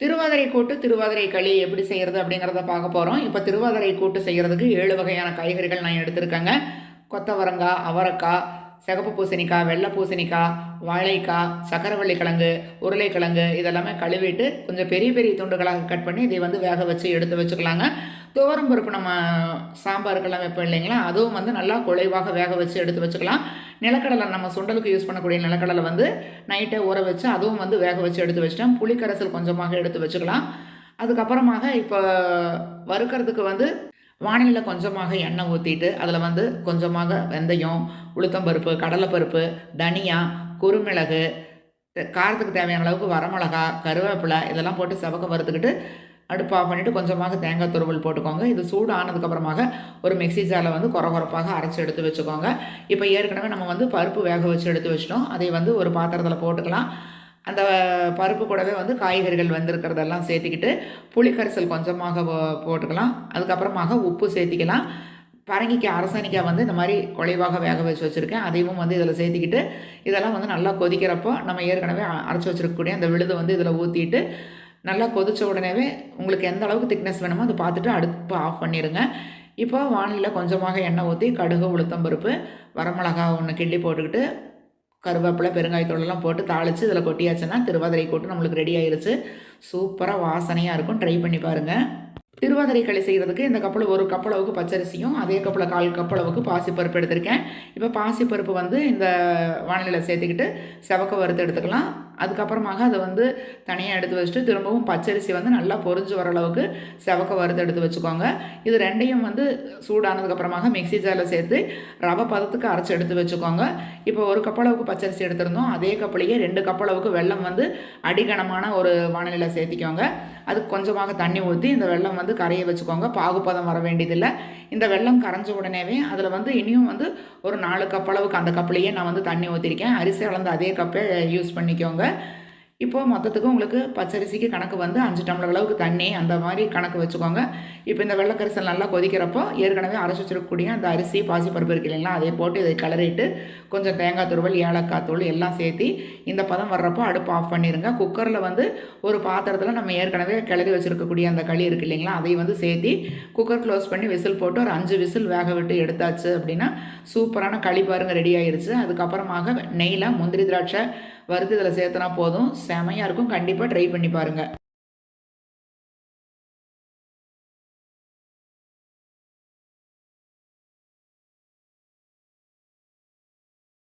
திருவாதிரை கூட்டு திருவாதிரை களி எப்படி செய்கிறது அப்படிங்கிறத பார்க்க போகிறோம் இப்போ திருவாதிரை கூட்டு செய்கிறதுக்கு ஏழு வகையான காய்கறிகள் நான் எடுத்திருக்கேங்க. கொத்தவரங்காய் அவரக்காய் சிகப்பு பூசணிக்காய் வெள்ளை பூசணிக்காய் வாழைக்காய் சக்கரவள்ளி கிழங்கு உருளைக்கிழங்கு இதெல்லாமே கழுவிட்டு கொஞ்சம் பெரிய பெரிய துண்டுகளாக கட் பண்ணி இதை வந்து வேக வச்சு எடுத்து வச்சுக்கலாங்க. துவரம் பருப்பு நம்ம சாம்பாருக்கெல்லாம் வைப்போம் இல்லைங்களா? அதுவும் வந்து நல்லா குழைவாக வேக வச்சு எடுத்து வச்சுக்கலாம். நிலக்கடலை நம்ம சுண்டலுக்கு யூஸ் பண்ணக்கூடிய நிலக்கடலை வந்து நைட்டே ஊற வச்சு அதுவும் வந்து வேக வச்சு எடுத்து வச்சிட்டேன் புளிக்கரைசல் கொஞ்சமாக எடுத்து வச்சுக்கலாம். அதுக்கப்புறமாக இப்போ வறுக்கிறதுக்கு வந்து வானிலையில் கொஞ்சமாக எண்ணெய் ஊற்றிட்டு அதில் வந்து கொஞ்சமாக வெந்தயம் உளுத்தம்பருப்பு கடலைப்பருப்பு தனியா குறுமிளகு காரத்துக்கு தேவையான அளவுக்கு வரமிளகா கருவேப்பிலை இதெல்லாம் போட்டு செவக்க வறுத்துக்கிட்டு அடுப்பாக பண்ணிவிட்டு கொஞ்சமாக தேங்காய் துருவல் போட்டுக்கோங்க. இது சூடு ஆனதுக்கப்புறமாக ஒரு மிக்ஸி ஜாரில் வந்து குறை குறைப்பாக அரைச்சி எடுத்து வச்சுக்கோங்க. இப்போ ஏற்கனவே நம்ம வந்து பருப்பு வேக வச்சு எடுத்து வச்சிட்டோம். அதை வந்து ஒரு பாத்திரத்தில் போட்டுக்கலாம். அந்த பருப்பு கூடவே வந்து காய்கறிகள் வந்திருக்கிறதெல்லாம் சேர்த்திக்கிட்டு புளிக்கரைசல் கொஞ்சமாக போட்டுக்கலாம். அதுக்கப்புறமாக உப்பு சேர்த்திக்கலாம். பரங்கிக்காய் அரசாணிக்காய் வந்து இந்த மாதிரி குழைவாக வேக வச்சு வச்சுருக்கேன். அதையும் வந்து இதில் சேர்த்திக்கிட்டு இதெல்லாம் வந்து நல்லா கொதிக்கிறப்போ நம்ம ஏற்கனவே அரைச்சி வச்சிருக்கக்கூடிய அந்த விழுதை வந்து இதில் ஊற்றிட்டு நல்லா கொதித்த உடனேவே உங்களுக்கு எந்த அளவுக்கு திக்னஸ் வேணுமோ அதை பார்த்துட்டு அடுப்பு ஆஃப் பண்ணிடுங்க. இப்போ வானிலையில் கொஞ்சமாக எண்ணெய் ஊற்றி கடுகு உளுத்தம்பருப்பு வரமிளகா ஒன்று கிள்ளி போட்டுக்கிட்டு கருவேப்பிலை பெருங்காயத்தூளெல்லாம் போட்டு தாளித்து இதில் கொட்டியாச்சுன்னா திருவாதிரை கூட்டு நம்மளுக்கு ரெடி ஆயிருச்சு. சூப்பராக வாசனையாக இருக்கும். ட்ரை பண்ணி பாருங்கள் திருவாதிரை களி செய்கிறதுக்கு இந்த கப்பில் ஒரு கப் அளவுக்கு பச்சரிசியும் அதே கப்பில் கால் கப் அளவுக்கு பாசிப்பருப்பு எடுத்திருக்கேன். இப்போ பாசிப்பருப்பு வந்து இந்த வானிலையில் சேர்த்துக்கிட்டு செவக்க வறுத்து எடுத்துக்கலாம். அதுக்கப்புறமாக அதை வந்து தனியாக எடுத்து வச்சுட்டு திரும்பவும் பச்சரிசி வந்து நல்லா பொறிஞ்சு வர அளவுக்கு செவக்க வறுத்து எடுத்து வச்சுக்கோங்க. இது ரெண்டையும் வந்து சூடானதுக்கப்புறமாக மிக்ஸி ஜாரில் சேர்த்து ரவை பதத்துக்கு அரைச்சி எடுத்து வச்சுக்கோங்க. இப்போ ஒரு கப் அளவுக்கு பச்சரிசி எடுத்திருந்தோம். அதே கப்லேயே ரெண்டு கப் அளவுக்கு வெல்லம் வந்து அடிகனமான ஒரு வானிலையில் சேர்த்திக்கோங்க. அதுக்கு கொஞ்சமாக தண்ணி ஊற்றி இந்த வெல்லம் வந்து கரைய வச்சுக்கோங்க. பாகுபதம் வர வேண்டியதில்லை. இந்த வெல்லம் கரைஞ்ச உடனேவே அதில் வந்து இனியும் வந்து ஒரு நாலு கப் அளவுக்கு அந்த கப்லேயே நான் வந்து தண்ணி ஊற்றிருக்கேன் அரிசி அளந்து அதே கப்பே யூஸ் பண்ணிக்கோங்க. பண்ணுங்கள் இப்போது மொத்தத்துக்கு உங்களுக்கு பச்சரிசிக்கு கணக்கு வந்து அஞ்சு டம்ளர் அளவுக்கு தண்ணி அந்த மாதிரி கணக்கு வச்சுக்கோங்க. இப்போ இந்த வெள்ளக்கரிசல் நல்லா கொதிக்கிறப்போ ஏற்கனவே அரைச்சி வச்சிருக்கக்கூடிய அந்த அரிசி பாசிப்பருப்பு இருக்கு இல்லைங்களா அதை போட்டு இதை கிளறிட்டு கொஞ்சம் தேங்காய் துருவல் ஏலக்காய் தூள் எல்லாம் சேர்த்து இந்த பதம் வர்றப்போ அடுப்பு ஆஃப் பண்ணிடுங்க குக்கரில் வந்து ஒரு பாத்திரத்தில் நம்ம ஏற்கனவே கிளறி வச்சுருக்கக்கூடிய அந்த களி இருக்கு இல்லைங்களா அதை வந்து சேர்த்து குக்கர் க்ளோஸ் பண்ணி விசில் போட்டு ஒரு அஞ்சு விசில் வேக விட்டு எடுத்தாச்சு அப்படின்னா சூப்பரான களி பாருங்க ரெடி ஆயிடுச்சு அதுக்கப்புறமாக நெய்யில் முந்திரி திராட்சை வறுத்து இதில் சேர்த்துனா போதும். செமையாக இருக்கும். கண்டிப்பாக ட்ரை பண்ணி பாருங்கள்